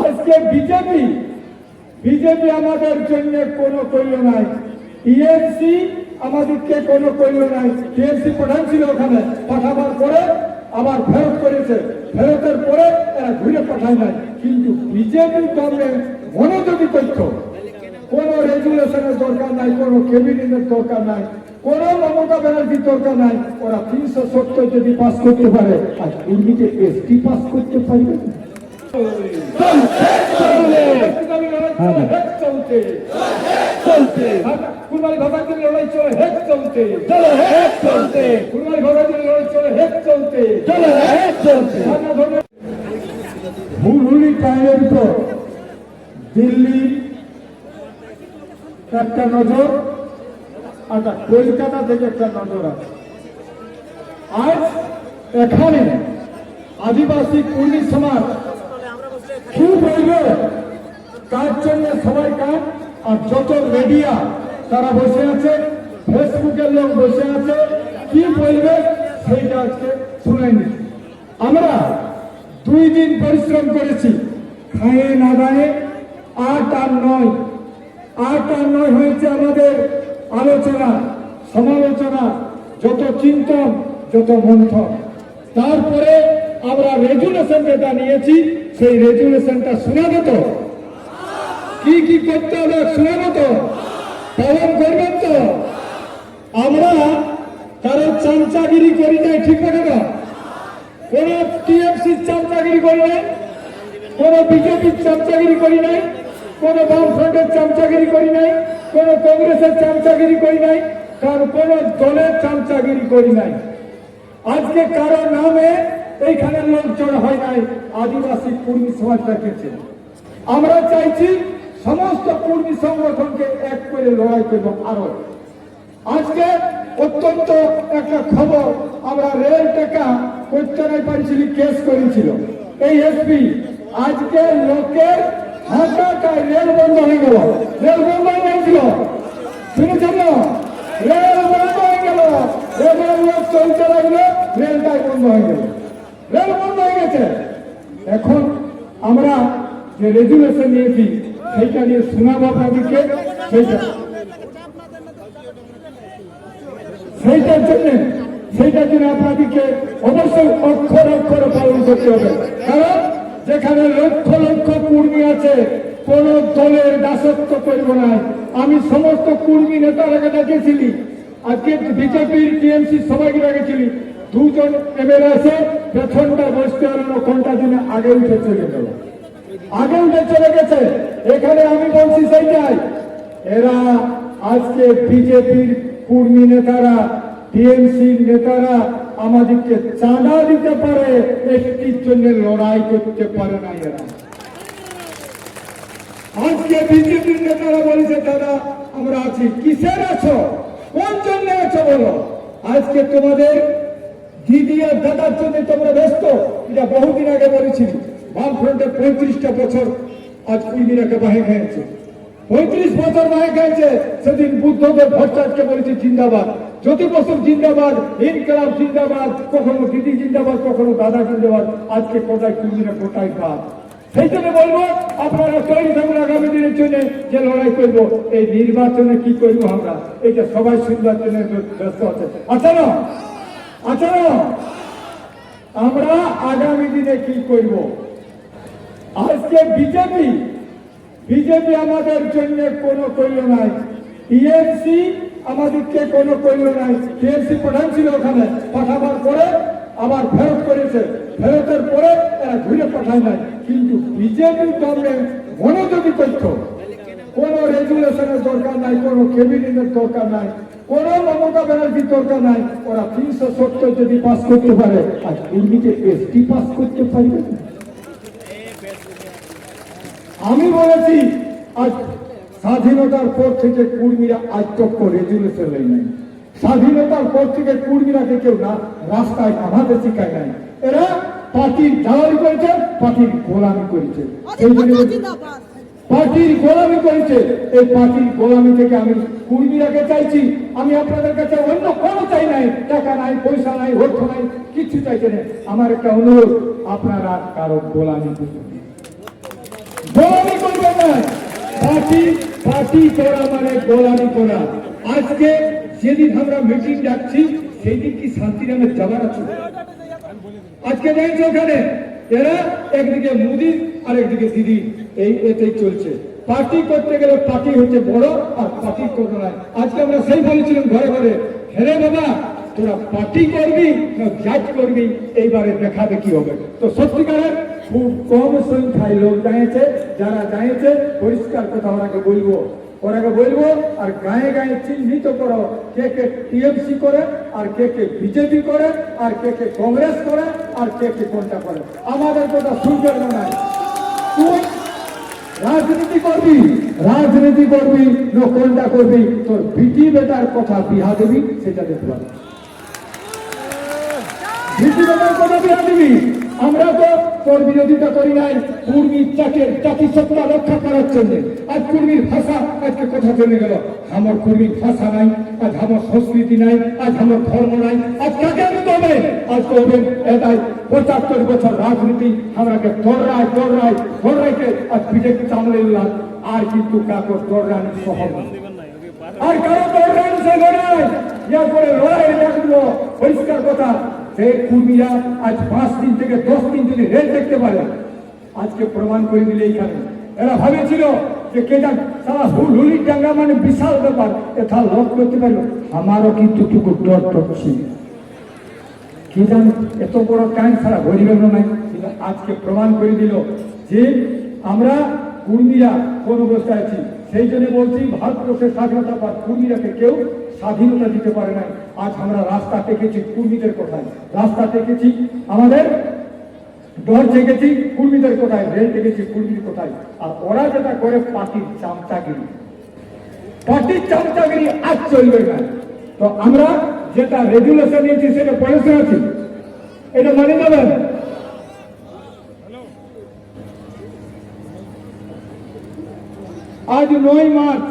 আজকে BJP BJP আমাদের জন্য কোনো কইল নাই। টিএমসি আমাদেরকে কোনো কইল নাই। টিএমসি প্রধান ছিল ওখানে, পাঠাবার পরে আবার ফেরত করেছে। ফেরতের পরে এরা ঘুরে পাঠায় নাই। কিন্তু বিজেপি গভর্নমেন্ট মনোযোগী তথ্য, কোনো রেজুলেশনের দরকার নাই, কোনো ক্যাবিনেটের দরকার নাই, কোনো মমতা ব্যানার্জির দরকার নাই। ওরা তিনশো সত্তর যদি পাস করতে পারে, আর উর্মিকে এসটি পাস করতে পারবে? না। কুরবানি ভাষার জন্য লড়াই চলে হেক চলছে চলো চলছে কুরবানি ভাষার জন্য লড়াই চলে চলছে চলো চলছে হুলহুলি টাইমের উপর দিল্লি একটা নজর আর কলকাতা থেকে একটা নজর আছে আজ এখানে আদিবাসী কুর্মী সমাজ কি বলবে কার জন্য সবাই কাজ আর যত মিডিয়া তারা বসে আছে ফেসবুকের লোক বসে আছে, কি বলবে সেইটা আজকে শুনে নি আমরা দুই দিন পরিশ্রম করেছি, খায়ে না দায়ে, আট আর নয়। আট আর নয় হয়েছে আমাদের আলোচনা, সমালোচনা, যত চিন্তন, যত মন্থন। তারপরে আমরা রেজুলেশন যেটা নিয়েছি। সেই রেজুলেশনটা শোনাবে তো কি কি করতে হবে শোনাবো তো পালন করবেন তো? আমরা কারও চামচাগিরি করি নাই, ঠিক না কোন? টিএমসির চামচাগিরি করি নাই? কোন বিজেপির চামচাগিরি করি নাই? কোন বামফ্রন্টের চামচাগিরি করি নাই? কোন কংগ্রেসের চামচাগিরি করি নাই? কার কোন দলের চামচাগিরি করি নাই। আজকে কারও নামে এইখানে লোকজন হয় নাই, আদিবাসী কর্মী সমাজটা গেছে আমরা চাইছি সমস্ত কর্মী সংগঠনকে এক করে লড়াই করব আরও। আজকে অত্যন্ত একটা খবর, আমরা রেল টাকা করতে নাই কেস করেছিল। এই এসপি আজকে লোকের হাঁটাটায় রেল বন্ধ হয়ে গেল। রেল বন্ধ হয়ে গেছিল। শুনেছেন না? রেল বন্ধ হয়ে গেল। রেলের লোক চলতে লাগল, রেলটাই বন্ধ হয়ে গেল। রেল বন্ধ হয়ে গেছে। এখন আমরা যে রেজুলেশন নিয়েছি, সেইটা নিয়ে শোনাবো আপনাদেরকে। সেইটা। সেইটার জন্য সেইটার জন্য আপনাদেরকে অবশ্যই অক্ষর অক্ষরে পালন করতে হবে। কারণ যেখানে লক্ষ লক্ষ কর্মী আছে, কোন দলের দাসত্ব করব না। আমি সমস্ত কর্মী নেতারাকে ডেকেছিলি আজকে বিজেপির টিএমসি সবাইকে ডেকেছিলি দুজন এমএলএ আছে পেছনটা বসতে পারল কোনটা দিনে আগে উঠে চলে গেল। আগে উঠে চলে গেছে। এখানে আমি বলছি সেইটাই। এরা আজকে বিজেপির কর্মী নেতারা, টিএমসির নেতারা আমাদেরকে চাঁদা দিতে পারে একটির জন্য লড়াই করতে পারে না এরা। আজকে বিজেপির নেতারা বলেছে, দাদা, আমরা আছি। কিসের আছো? কোন জন্য আছো বলো? আজকে তোমাদের দিদি আর দাদার জন্য তোমরা ব্যস্ত। এটা বহুদিন আগে বলেছি। বামফ্রন্টের পঁয়ত্রিশটা বছর আজ কুড়িদিনাকে বাহে খেয়েছে। পঁয়ত্রিশ বছর বাহে খেয়েছে, সেদিন বুদ্ধদেব ভট্টাচার্যকে বলেছে, জিন্দাবাদ। জ্যোতি বসু জিন্দাবাদ। ইনকলাব, জিন্দাবাদ। কখনো দিদি জিন্দাবাদ, কখনো দাদা জিন্দাবাদ। আজকে কোটায় কুড়িদিনে কোটায় বাদ সেই জন্য বলব, আপনারা তৈরি থাকুন আগামী দিনের জন্য যে লড়াই করব। এই নির্বাচনে কি করব আমরা? এটা সবাই শুনবার জন্য ব্যস্ত আছে আচ্ছা না। না আমরা আগামী দিনে কি করব? আজকে বিজেপি বিজেপি আমাদের জন্য কোনো কইল নাই। টিএমসি আমাদেরকে কোনো কইল নাই। টিএমসি প্রধান ছিল ওখানে, পাঠাবার পরে আবার ফেরত করেছে। ফেরতের পরে এরা ঘুরে পাঠায় নাই। কিন্তু বিজেপি গভর্নমেন্ট মনোযোগী তথ্য। কোন রেজুলেশনের দরকার নাই, কোন ক্যাবিনেটের দরকার নাই। কোন মমতা ব্যানার্জির দরকার নাই। ওরা তিনশো সত্তর যদি পাস করতে পারে, আর উর্মিকে এসটি পাস করতে পারবে? আমি বলেছি, আজ স্বাধীনতার পর থেকে কুর্মীরা তক্ক রেজুলেশন নেই স্বাধীনতার পর থেকে কুর্মীরাকে কেউ না, রাস্তায় নামাতে শিখায় নাই। এরা পার্টির দালালি করেছে, পার্টির গোলামি করেছে। সেই জন্য পার্টির গোলামি করেছে। এই পার্টির গোলামি থেকে আমি কুর্মীরাকে চাইছি। আমি আপনাদের কাছে অন্য কোনো চাই নাই। টাকা নাই, পয়সা নাই, অর্থ নাই, কিচ্ছু চাইছে না আমার একটা অনুরোধ, আপনারা কারও গোলামি করবেন না। পার্টি পার্টি করা মানে গোলামি করা। আজকে যেদিন আমরা মিটিং ডাকছি সেই দিন কি শান্তিরামের যাবার আছে? আজকে দেখছ ওখানে, এরা একদিকে মোদি আর একদিকে দিদি। এই এটাই চলছে। পার্টি করতে গেলে পার্টি হচ্ছে বড় আর পার্টি করতে নয় আজকে আমরা সেই বলেছিলাম ঘরে ঘরে। হেরে বাবা, তোরা পার্টি করবি না জাজ করবি? এইবারে দেখাবে কি হবে। তো সত্যিকারের খুব কম সংখ্যায় লোক দাঁড়িয়েছে যারা দাঁড়িয়েছে পরিষ্কার কথা ওনাকে বলব। ওনাকে বলব আর গায়ে গায়ে চিহ্নিত করো। কে কে টিএমসি করে আর কে কে বিজেপি করে আর কে কে কংগ্রেস করে আর কে কে কোনটা করে। আমাদের কথা শুনবে না। রাজনীতি করবি রাজনীতি করবি না কোনটা করবি, তোর বিটি বেটার কথা বিহা দেবি, সেটা দেখতে পাবি। বিটি বেটার কথা বিহা দিবি। আমরা তো তোর বিরোধিতা করি নাই কুর্মীর চাকের রক্ষা করার জন্য। আজ কুর্মীর ভাষা আজকে কথা চলে গেল? আমার কুর্মীর ভাষা নাই, আজ আমার সংস্কৃতি নাই, আজ আমার ধর্ম নাই। আজ আনতে হবে আজ তো এটাই পঁচাত্তর বছর রাজনীতি। আমরাকে দৌড়ায় দৌড়ায় দৌড়াইতে আজ বিজেপি সামলে নিলাম। আর কিন্তু কাকর আর কারও সে লড়াই লড়াই পরিষ্কার কথা, সে কুর্মীরা আজ পাঁচ দিন থেকে দশ দিন যদি রেল দেখতে পারে। আজকে প্রমাণ করে দিলে এইখানে এরা ভাবেছিল যে কে জান, সারা হুলহুলি ডাঙ্গা মানে বিশাল ব্যাপার। এটা লক করতে পারল। আমারও কিন্তু টুকু ডর ডর ছিল। কি জানি এত বড় কান ছাড়া গরিবের নাই কিন্তু আজকে প্রমাণ করে দিল যে আমরা কুর্মীরা কোন অবস্থায় আছি। সেই জন্য বলছি, ভারতবর্ষের স্বাধীনতা পর কুর্মীরাকে কেউ স্বাধীনতা দিতে পারে না আজ আমরা রাস্তা টেকেছি কুর্মীদের কোথায় রাস্তা টেকেছি আমাদের ডর জেগেছি কুর্মীদের কোথায় রেল টেকেছি কুর্মীর কোথায় আর ওরা যেটা করে, পার্টির চামচাগিরি। পার্টির চামচাগিরি আজ চলবে না। তো আমরা যেটা রেগুলেশন নিয়েছি, সেটা পড়েছে আছি। এটা মানে নেবেন আজ নয় মার্চ,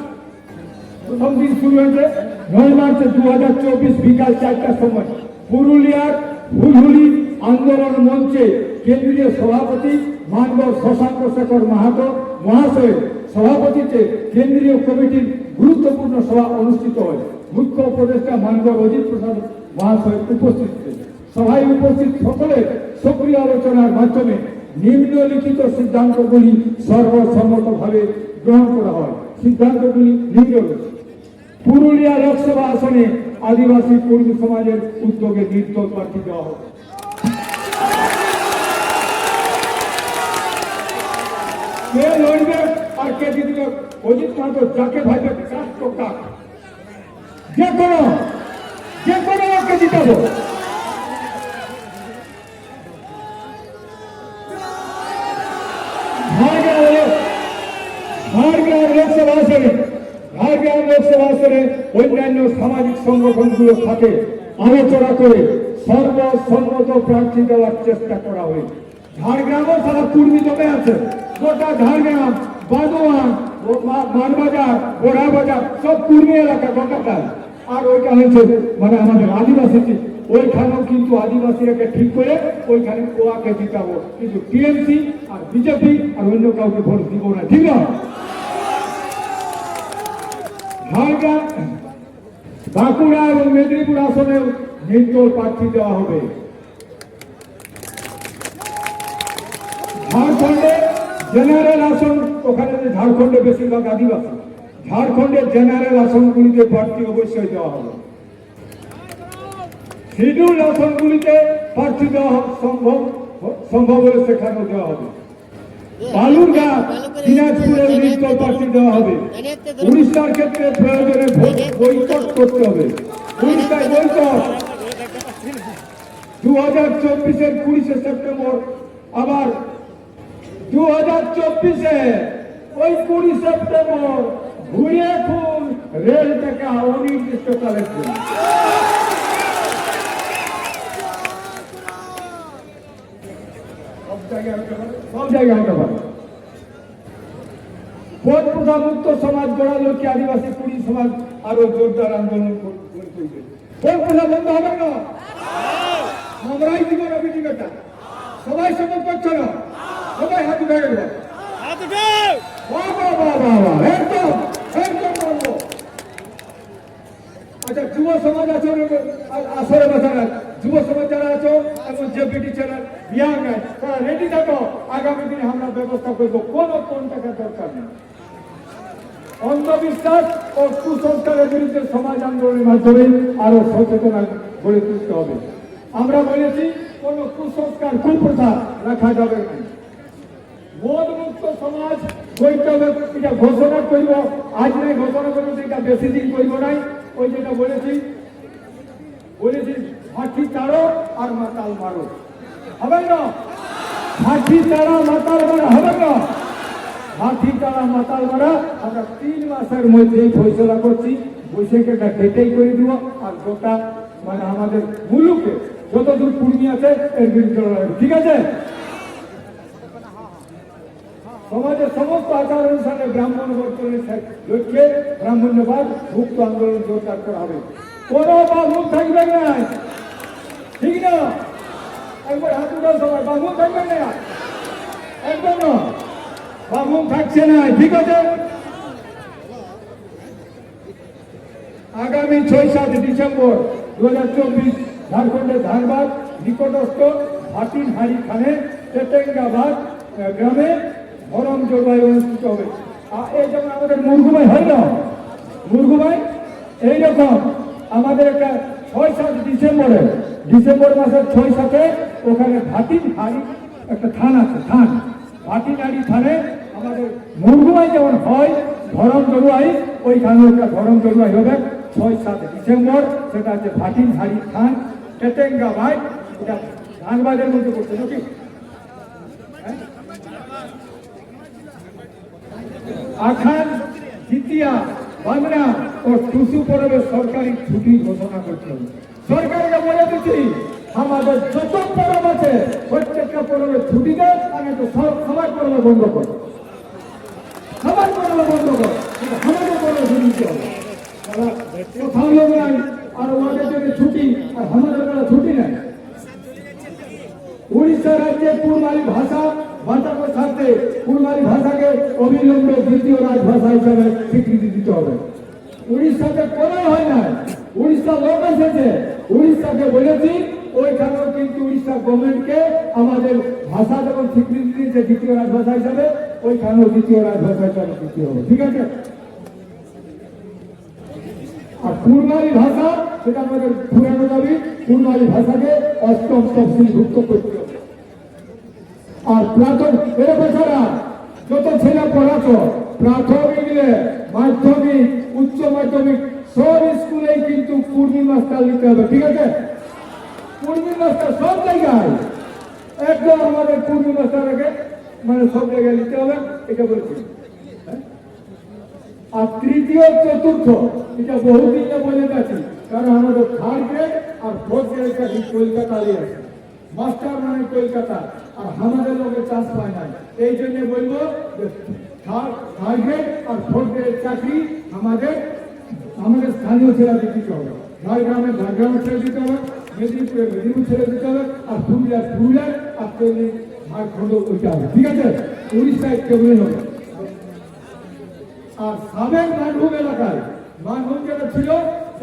প্রথম দিন শুরু হয়েছে। নয় মার্চ দু হাজার চব্বিশ বিকাল চারটার সময় পুরুলিয়ার হুলহুলি আন্দোলন মঞ্চে কেন্দ্রীয় সভাপতি মানব শশাঙ্ক শেখর মাহাতো মহাশয়ের সভাপতিত্বে কেন্দ্রীয় কমিটির গুরুত্বপূর্ণ সভা অনুষ্ঠিত হয়। মুখ্য উপদেষ্টা মানব অজিত প্রসাদ মহাশয় উপস্থিত সভায় উপস্থিত সকলের সক্রিয় আলোচনার মাধ্যমে নিম্নলিখিত সিদ্ধান্তগুলি সর্বসম্মতভাবে গ্রহণ করা হয়। সিদ্ধান্তগুলি নিম্নলিখিত পুরুলিয়া লোকসভা আসনে আদিবাসী কর্মী সমাজের উদ্যোগে নির্দল প্রার্থী দেওয়া হবে। কে লড়বে? আর কে জিতবে অজিত মাহাতো যাকে ভাইবে যে কোনো যে কোনো ঝাড়গ্রাম লোকসভা আসনে অন্যান্য সামাজিক সাথে আলোচনা করে প্রার্থী দেওয়ার চেষ্টা করা আছে। গোটা ঝাড়গ্রাম বাদোয়ান ও মানবাজার বোড়া বাজার সব কুর্মী এলাকা গোটাটাই আর ওইটা হয়েছে মানে আমাদের আদিবাসী ওইখানেও কিন্তু আদিবাসীরাকে ঠিক করে ওইখানে ওয়াকে জিতাবো। কিন্তু টিএমসি আর বিজেপি আর অন্য কাউকে ভোট দিব না। ঠিক না ঝাড়গ্রাম, বাঁকুড়া এবং মেদিনীপুর আসনে নির্দল প্রার্থী দেওয়া হবে। ঝাড়খণ্ডে জেনারেল আসন ওখানে যে ঝাড়খণ্ডে বেশিরভাগ আদিবাসী ঝাড়খণ্ডের জেনারেল আসনগুলিতে প্রার্থী অবশ্যই দেওয়া হবে। শিডিউল আসনগুলিতে প্রার্থী দেওয়া সম্ভব সম্ভব হলে সেখানেও দেওয়া হবে। বালুরঘাট, দিনাজপুরের নির্দল প্রার্থী দেওয়া হবে। উড়িষ্যার ক্ষেত্রে প্রয়োজনে বৈকট করতে হবে। উড়িষ্যায় বৈকট দু হাজার চব্বিশের কুড়িশে সেপ্টেম্বর আবার দু হাজার চব্বিশে ওই কুড়ি সেপ্টেম্বর ঘুরিয়ে খুন রেল থেকে অনির্দিষ্টকালের জন্য। সব জায়গায় সমাজ লক্ষ্যে আদিবাসী কুড়ি সমাজ আন্দোলন হবে না। আমরাই দিব সবাই সমর্থন করছ না সবাই হাত উঠে গেল অন্ধবিশ্বাস ও কুসংস্কারের বিরুদ্ধে সমাজ আন্দোলনের মাধ্যমে আরও গড়ে তুলতে হবে। আমরা বলেছি কোন কুসংস্কার কুপ্রথা রাখা যাবে না। মদ মুক্ত সমাজ এটা ঘোষণা করব। আজ নাই, ঘোষণা করব এটা বেশি দিন করব নাই। ওই যেটা বলেছি বলেছি হাঁটি তাড়ো আর মাতাল মারো। হবে না? হাঁটি তাড়া মাতাল মারা হবে না? হাতি তারা মাতাল মারা আমরা তিন মাসের মধ্যেই ফয়সলা করছি বৈশাখটা কেটেই করে দিব। আর গোটা মানে আমাদের মুলুকে যত দূর পূর্ণি আছে এর বিরুদ্ধে ঠিক আছে? সমাজের সমস্ত আচার অনুষ্ঠানে ব্রাহ্মণ বর্তমানের লক্ষ্যে ব্রাহ্মণ্যবাদ, মুক্ত আন্দোলন জোরদার করা হবে। কোনো বামুন থাকবে না। ঠিক না? একবার হাত উঠাও সবাই বামুন থাকবে না। একদম না। বামুন থাকছে না, ঠিক আছে? আগামী ছয় সাত ডিসেম্বর দু হাজার চব্বিশ ঝাড়খণ্ডের ধানবাদ, নিকটস্থ হাতিন হাড়ি খানে তেতেঙ্গাবাদ গ্রামে গরম জলবায়ু অনুষ্ঠিত হবে। আর এই যেমন আমাদের মুরগুমাই হয় না? মুরগুমাই এইরকম আমাদের একটা ছয় সাত ডিসেম্বরে, ডিসেম্বর মাসের ছয় সাথে ওখানে ভাতিন হাড়ি একটা থান আছে, থান। ভাতিন হাড়ি থানে আমাদের মুরগুমাই যেমন হয়, ধরম জলুয়াই ওইখানে একটা ধরম জলুয়াই হবে। ছয় সাত ডিসেম্বর, সেটা হচ্ছে ভাটিন হাড়ি থান। টেটেঙ্গা ভাই এটা ধানবাদের মধ্যে পড়ছে নাকি? আখান দ্বিতীয়া বাংলা ও টুসু পরবে সরকারি ছুটি ঘোষণা করতে সরকারকে বলে দিচ্ছি আমাদের যত পরব আছে, প্রত্যেকটা পরবে ছুটি দেয় একটু সব সবার বন্ধ করো সবার পরবে বন্ধ করো ছুটি কোথাও নাই, আর ওদের জন্য ছুটি, আর আমাদের ছুটি নাই। উড়িষ্যা রাজ্যে কুড়মালি ভাষা ভাষাকে সাথে কুড়মালি ভাষাকে অবিলম্বে দ্বিতীয় রাজভাষা হিসাবে স্বীকৃতি দিতে হবে। উড়িষ্যাতে কোনো হয় না উড়িষ্যা লোক এসেছে। উড়িষ্যাকে বলেছি, ওইখানেও কিন্তু উড়িষ্যা গভর্নমেন্টকে আমাদের ভাষা যখন স্বীকৃতি দিয়েছে দ্বিতীয় রাজভাষা হিসাবে, ওইখানেও দ্বিতীয় রাজভাষা হিসাবে দিতে হবে। ঠিক আছে? আর কুরমালি ভাষা, সেটা আমাদের পুরানো দাবি কুরমালি ভাষাকে অষ্টম তফসিলভুক্ত করতে হবে। আর প্রাথমিক এর বেচারা যত ছেলে পড়াতো, প্রাথমিক মাধ্যমিক, উচ্চ মাধ্যমিক, সব স্কুলে কিন্তু কুর্মি মাস্টার নিতে হবে, ঠিক আছে? মাস্টার সব জায়গায়। একদম আমাদের কুর্মি মাস্টারকে মানে সব জায়গায় নিতে হবে, এটা বলছি। আর তৃতীয়, চতুর্থ, এটা বহুদিন না বলে গেছি কারণ আমাদের থার্ড গ্রেড আর ফোর্থ গ্রেড কাছে কলকাতারই আছে। মাস্টার মানে কলকাতা। আর আমাদের লোকের চাষ পায় না এই জন্য বলব থার্ড গ্রেড আর ফোর্থ গ্রেড চাকরি আমাদের আমাদের স্থানীয় ছেলেদের দিতে হবে। ঝাড়গ্রামে ঝাড়গ্রামে ছেড়ে দিতে হবে, মেদিনীপুরে মেদিনীপুর ছেড়ে দিতে হবে, আর পুরুলিয়ার পুরুলিয়ার আর তেমনি ঝাড়খণ্ড ওইটা হবে। ঠিক আছে? উড়িষ্যায় তেমনি হবে। আর সাবেক মানভূম এলাকায়, মানভূম যেটা ছিল,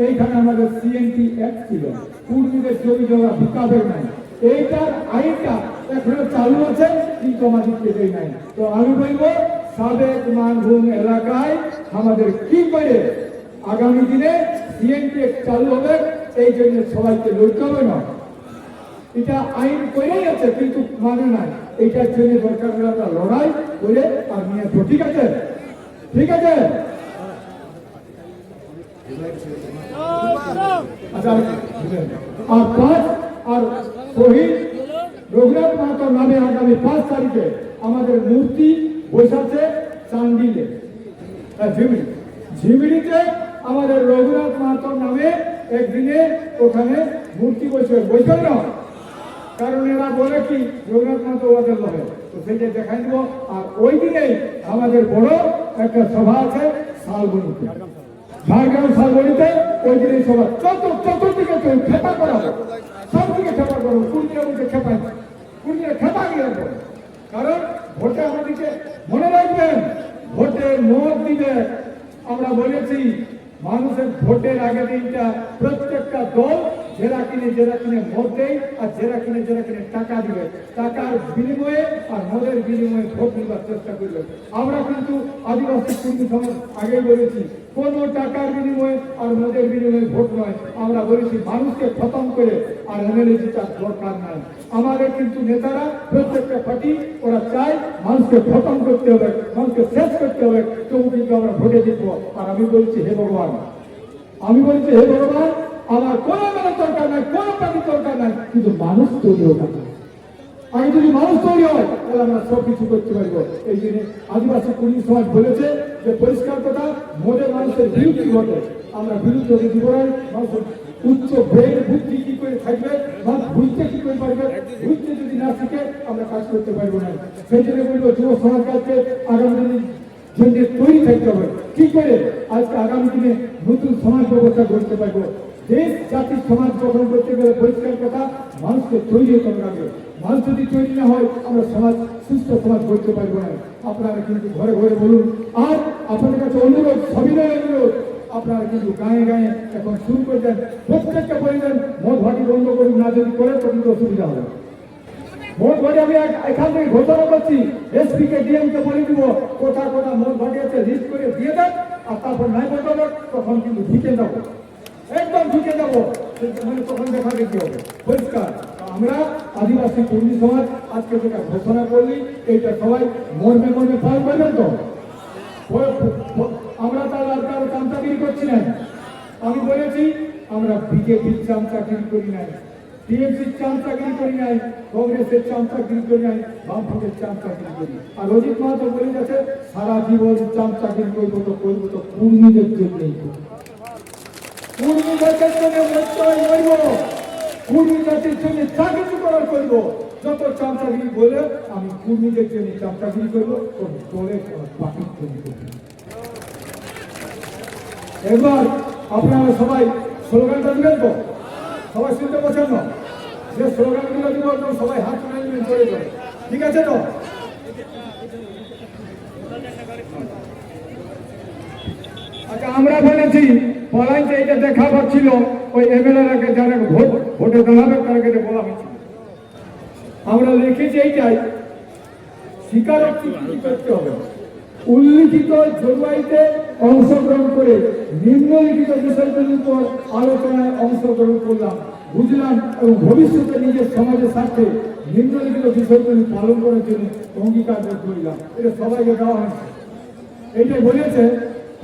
এইখানে আমাদের সিএনটি অ্যাক্ট ছিল। কুর্মীদের জমি জমা বিকাবের নাই। এইটার আইনটা এখনও চালু আছে কিন্তু আমাদের কেটেই নাই। তো আমি বলব সাবেক মানভূম এলাকায় আমাদের কি করে আগামী দিনে সিএনটি চালু হবে এই জন্য সবাইকে লড়তে হবে না। এটা আইন করেই আছে কিন্তু মানে নাই। এইটার জন্য দরকার হলে লড়াই করে আর নিয়ে। ঠিক আছে। ঠিক আছে? আচ্ছা, আর পাঁচ আর শহীদ রঘুনাথ মাহাতোর নামে আগামী পাঁচ তারিখে আমাদের মূর্তি বসাচ্ছে চান্ডিলে। ঝিমিড়ি ঝিমিড়িতে আমাদের রঘুনাথ মাহাতোর নামে একদিনে ওখানে মূর্তি বসবে বসবেন না কারণ এরা বলে কি, রঘুনাথ মাহাতো ওদের লহে তো সেইটা দেখাই দিব। আর ওই দিনেই আমাদের বড় একটা সভা আছে শালবনিতে। ঝাড়গ্রাম শালবনিতে ওই দিনেই সভা। চত চতুর্দিকে খেপা করাবো সব দিকে খেপা করব কুড়িয়ে মধ্যে খেপাই কুড়িয়ে খেপা গিয়ে। কারণ ভোটে আমাদেরকে মনে রাখবেন, ভোটে মত দিবে আমরা বলেছি, মানুষের ভোটের আগে দিনটা প্রত্যেকটা দল জেরা কিনে জেরা কিনে ভোট দেয় আর জেরা কিনে জেরা কিনে টাকা দিবে। টাকার বিনিময়ে আর মদের বিনিময়ে ভোট নিবার চেষ্টা করবে। আমরা কিন্তু আদিবাসী সমাজ, আগেই বলেছি, কোন টাকার বিনিময়ে আর মদের বিনিময়ে ভোট নয়। আমরা বলেছি, মানুষকে খতম করে আর এমএলএ জেতার দরকার নাই। আমাদের কিন্তু নেতারা, প্রত্যেকটা পার্টি, ওরা চায় মানুষকে খতম করতে হবে, মানুষকে শেষ করতে হবে। তবু কিন্তু আমরা ভোটে জিতবো। আর আমি বলছি, হে ভগবান, আমি বলছি, হে ভগবান আমার কোনো মানে দরকার নাই, কোনো পার্টির দরকার নাই, কিন্তু মানুষ তৈরি হোক। আগে যদি মানুষ তৈরি হয়, তাহলে আমরা সব কিছু করতে পারব। এই জন্য আদিবাসী কর্মী সমাজ বলেছে যে পরিষ্কার কথা, মোদের মানুষের বিরুদ্ধে ঘটে। আমরা বিরুদ্ধে যদি মানুষের উচ্চ ব্রেন, বুদ্ধি কি করে থাকবে? মানুষ বুঝতে কি করে পারবে? বুঝতে যদি না শিখে আমরা কাজ করতে পারব না। সেই জন্য বলব, যুব সমাজ কাজকে আগামী দিনে জন্য তৈরি থাকতে হবে। কি করে? আজকে আগামী দিনে নতুন সমাজ ব্যবস্থা করতে পারব। দেশ জাতির সমাজ গঠন করতে গেলে পরিষ্কার কথা, মানুষকে তৈরি করতে হবে মানুষ যদি তৈরি না হয়, আমরা সমাজ, সুস্থ সমাজ করতে পারব না। আপনারা কিন্তু ঘরে ঘরে বলুন, আর আপনাদের কাছে অনুরোধ, সবিনয় অনুরোধ। আপনারা কিন্তু গায়ে গায়ে এখন শুরু করে দেন, প্রত্যেকটা পরিবার মদ ভাটি বন্ধ করুন, না যদি করে, তো কিন্তু অসুবিধা হবে। মোট ভাগে আমি এখান থেকে ঘোষণা করছি এসপি কে ডিএম কে বলে দিব, কোথা কোথা মোট ভাগে আছে লিস্ট করে দিয়ে দেন, আর তারপর নাই বলতে তখন কিন্তু ঢুকে যাব। একদম ঢুকে যাব। মানে তখন দেখা দেখি হবে পরিষ্কার। আমরা আদিবাসী কর্মী সমাজ আজকে যেটা ঘোষণা করলি, এইটা সবাই মর্মে মর্মে পালন করবেন তো? আমরা তার আর কারও চামচাগিরি করছি না। আমি বলেছি, আমরা বিজেপির চামচাগিরি করি নাই, টিএমসির চামচাগিরি করি নাই, কংগ্রেসের চামচাগিরি করি নাই বামপন্থের চামচাগিরি করি আর অজিত মাহাতো বলে গেছে, সারা জীবন চামচাগিরি করব তো করব তো কর্মীদের জন্যই করব কর্মীদের জন্য নিশ্চয় করব। কর্মী জাতির জন্য কিছু করার করব। যত চামচাগিরি বলে আমি কর্মীদের জন্য চামচাগিরি করব দলের পার্টির জন্য করব। এবার আপনারা সবাই স্লোগানটা দিবেন তো? সবাই শুনতে পাচ্ছেন না যে স্লোগানগুলো দিব সবাই হাত তুলে নেবেন চলে যাবে ঠিক আছে তো? আচ্ছা আমরা বলেছি পলাইতে এটা দেখা পাচ্ছিল, ওই এমএলএ যারা ভোট, ভোটে দাঁড়াবে তাদেরকে বলা হয়েছিল। আমরা লিখেছি এইটাই, স্বীকারোক্তি করতে হবে? উল্লিখিত জলবায়ুতে অংশগ্রহণ করে নিম্নলিখিত বিষয়গুলির উপর আলোচনায় অংশগ্রহণ করলাম, বুঝলাম এবং ভবিষ্যতে নিজের সমাজের স্বার্থে নিম্নলিখিত বিষয়গুলি পালন করার জন্য অঙ্গীকার করলাম এটা সবাইকে দেওয়া হয়েছে। এইটাই বলেছে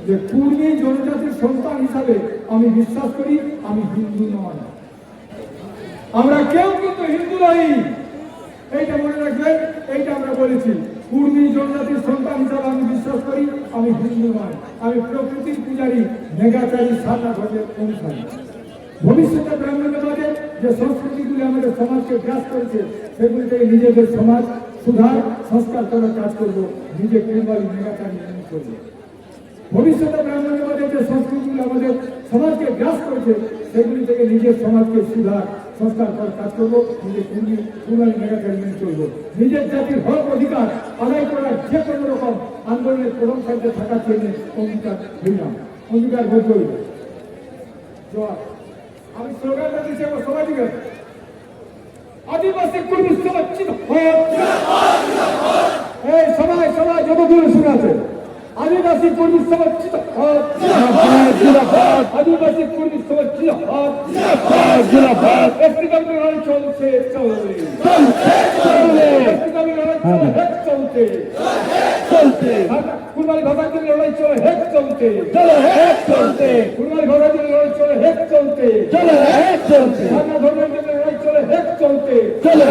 যে কুর্মী জনজাতির সন্তান হিসাবে আমি বিশ্বাস করি, আমি হিন্দু নয়। আমরা কেউ কিন্তু হিন্দু নই। এইটা মনে রাখবেন, এইটা আমরা বলেছি। কুর্মী জনজাতির সন্তান হিসাবে আমি বিশ্বাস করি, আমি হিন্দু নয়। আমি প্রকৃতির পূজারী মেঘাচারী সারনা ধর্মের অনুসারী। ভবিষ্যতে ব্রাহ্মণ্যবাদের যে সংস্কৃতিগুলি আমাদের সমাজকে গ্রাস করেছে সেগুলি থেকে নিজেদের সমাজ সুধার, সংস্কার করার কাজ করব নিজে কুর্বালি মেঘাচারী করব। ভবিষ্যতে ব্রাহ্মণ্যবাদের যে সংস্কৃতিগুলো আমাদের সমাজকে গ্রাস করেছে, সেগুলি থেকে নিজের সমাজকে সুধার, সংস্কার করার কাজ করব, নিজের মেঘাচারী মেনে চলবো নিজের জাতির হক অধিকার আদায় করার যে কোনো রকম আন্দোলনের প্রথম সাথে থাকার জন্য অঙ্গীকার হইলাম অঙ্গীকার বলতে হইল আমি স্লোগানটা দিচ্ছি, আমার সবাই আদিবাসী কর্মী সমাজ এই সবাই সবাই যত দূরে শুনে আছে আদিবাসী কর্মী সমাজ আদিবাসী কর্মী সমাজ জিন্দাবাদ। একটি দাবি লড়াই চলছে চলবে। একটি দাবি লড়াই চলে হেক চলছে। চলতে কুরবানি ভাষার জন্য লড়াই চলে হেক চলছে। চলো এক চলতে কুরবানি ভাষার জন্য লড়াই চলে হেক চলছে। চলো এক চলতে ভাষা ধর্মের জন্য লড়াই চলে হেক চলছে। চলো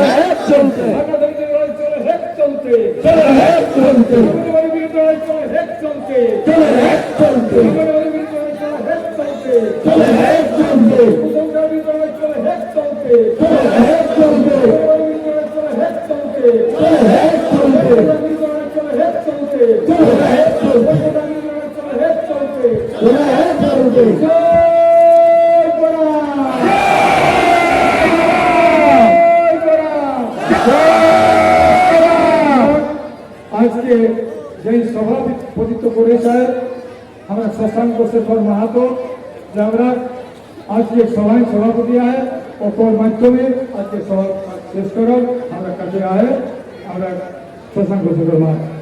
চলতে ভাষা ধর্মের জন্য লড়াই চলে হেক চলছে। চলো এক চলতে চলে চলে এক চলতে চলে বিরুদ্ধে লড়াই চলে হেক চলছে। চলে এক চলতে চলে হেক চলছে। চলো এক সভাপতিত্ব করেছে আমরা শশাঙ্ক শেখর মাহাতো যে আমরা আজকে সভায় সভাপতি আয় অপর মাধ্যমে আজকে সভা শেষ করার আমরা কাছে আয় আমরা শশাঙ্ক সুকুমার